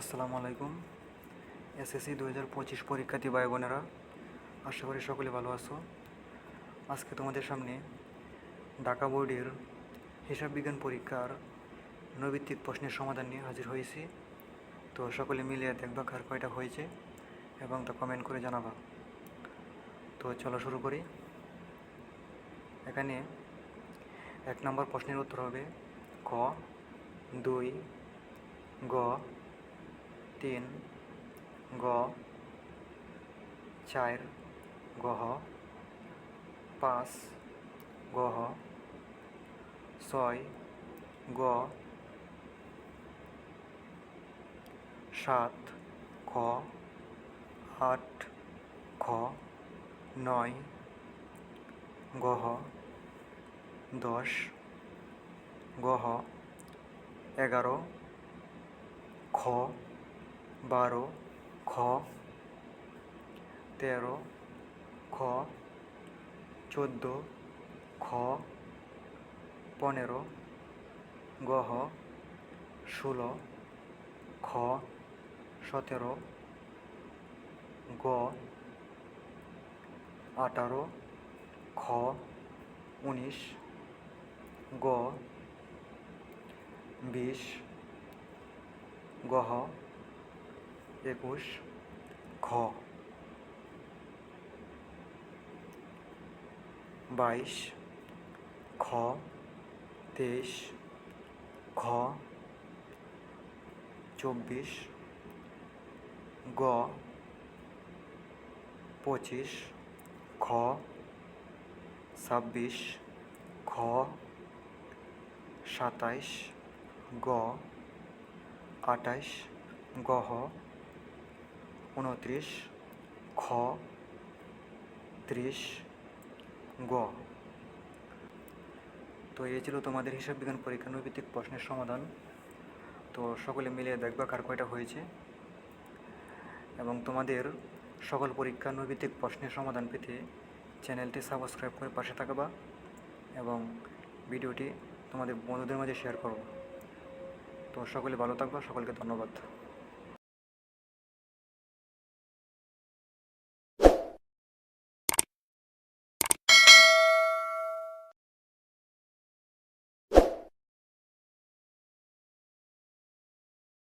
আসসালামু আলাইকুম। এসএসসি দু হাজার পঁচিশ পরীক্ষার্থী ভাই বোনেরা আশা করি সকলে ভালো আছো। আজকে তোমাদের সামনে ঢাকা বোর্ডের হিসাব বিজ্ঞান পরীক্ষার নৈবিত্তিক প্রশ্নের সমাধান নিয়ে হাজির হয়েছি। তো সকলে মিলিয়ে দেখবা কার কয়টা হয়েছে এবং তা কমেন্ট করে জানাবা। তো চলো শুরু করি। এখানে এক নম্বর প্রশ্নের উত্তর হবে ক, দুই, গ তিন গ চার গহ পাঁচ গহ ছয় গ সাত খ আট খ নয় গহ দশ গহ এগারো খ বারো, খ, তেরো, খ, চোদ্দ, খ, পনেরো গহ ষোলো, খ, সতেরো, গ, আঠারো, খ, উনিশ, গ, বিশ গহ একুশ খ বাইশ খ তেইশ খ চব্বিশ, গ। পঁচিশ খ ছাব্বিশ খ সাতাইশ, গ। আটাইশ গহ। উনত্রিশ খ, ত্রিশ, গ। তো এই ছিল তোমাদের হিসাব বিজ্ঞান পরীক্ষা নৈভিত্তিক প্রশ্নের সমাধান। তো সকলে মিলে দেখবা কার কয়টা হয়েছে। এবং তোমাদের সকল পরীক্ষা নৈভিত্তিক প্রশ্নের সমাধান পেতে চ্যানেলটি সাবস্ক্রাইব করে পাশে থাকবা এবং ভিডিওটি তোমাদের বন্ধুদের মাঝে শেয়ার করো তো সকলে ভালো থাকবা, সকলকে ধন্যবাদ।